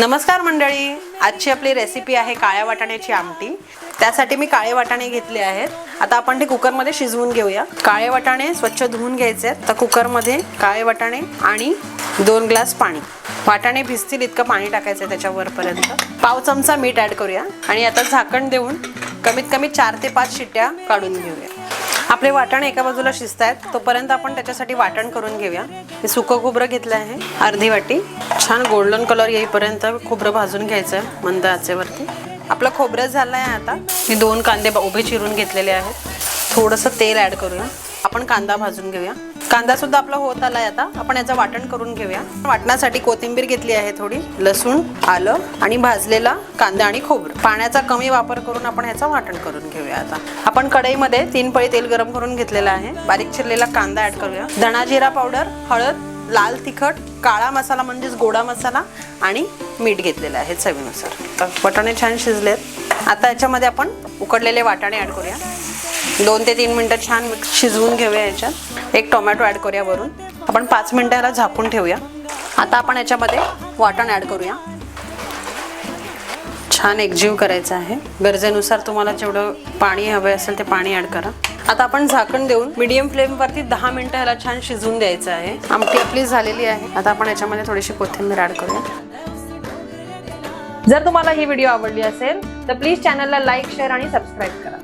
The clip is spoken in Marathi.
नमस्कार मंडळी. आजची आपली रेसिपी आहे काळ्या वाटाण्याची आमटी. त्यासाठी मी काळे वाटाणे घेतले आहेत. आता आपण ते कुकरमध्ये शिजवून घेऊया. काळे वाटाणे स्वच्छ धुवून घ्यायचे आहेत. तर कुकरमध्ये काळे वाटाणे आणि दोन ग्लास पाणी. वाटाणे भिजतील इतकं पाणी टाकायचं आहे त्याच्यावरपर्यंत. पाव चमचा मीठ ॲड करूया. आणि आता झाकण देऊन कमीत कमी चार ते पाच शिट्ट्या काढून घेऊया. आपले वाटण एका बाजूला शिजत आहेत तोपर्यंत आपण त्याच्यासाठी वाटण करून घेऊया. हे सुकं खोबरं घेतलं आहे अर्धी वाटी. छान गोल्डन कलर येईपर्यंत खोबरं भाजून घ्यायचं आहे मंद आचेवरती. आपलं खोबरं झालं आहे आता. मी दोन कांदे उभे चिरून घेतलेले आहेत. थोडंसं तेल ॲड करूया. आपण कांदा भाजून घेऊया. कांदा सुद्धा आपला होत आलाय आता. आपण याचं वाटण करून घेऊया. वाटण्यासाठी कोथिंबीर घेतली आहे थोडी लसूण आलं आणि भाजलेला कांदा आणि खोबरं. पाण्याचा कमी वापर करून आपण ह्याचं वाटण करून घेऊया आता. आपण कढईमध्ये तीन पळी तेल गरम करून घेतलेलं आहे. बारीक चिरलेला कांदा ऍड करूया. धणा जिरा पावडर हळद लाल तिखट काळा मसाला म्हणजेच गोडा मसाला आणि मीठ घेतलेलं आहे चवीनुसार. तर वाटाणे छान शिजलेत. आता याच्यामध्ये आपण उकडलेले वाटाणे ऍड करूया. दोन ते तीन मिनटं छान मिक्स शिजवून घेऊया याच्यात. एक टोमॅटो ॲड करूया वरून. आपण पाच मिनटं याला झाकून ठेवूया. आता आपण याच्यामध्ये वाटण ॲड करूया. छान एकजीव करायचं आहे. गरजेनुसार तुम्हाला जेवढं पाणी हवे असेल ते पाणी ॲड करा. आता आपण झाकण देऊन मीडियम फ्लेमवरती दहा मिनटं ह्याला छान शिजवून द्यायचं आहे. आमटी आपली झालेली आहे. आता आपण याच्यामध्ये थोडीशी कोथिंबीर ॲड करूया. जर तुम्हाला ही व्हिडिओ आवडली असेल तर प्लीज चॅनलला लाईक शेअर आणि सबस्क्राईब करा.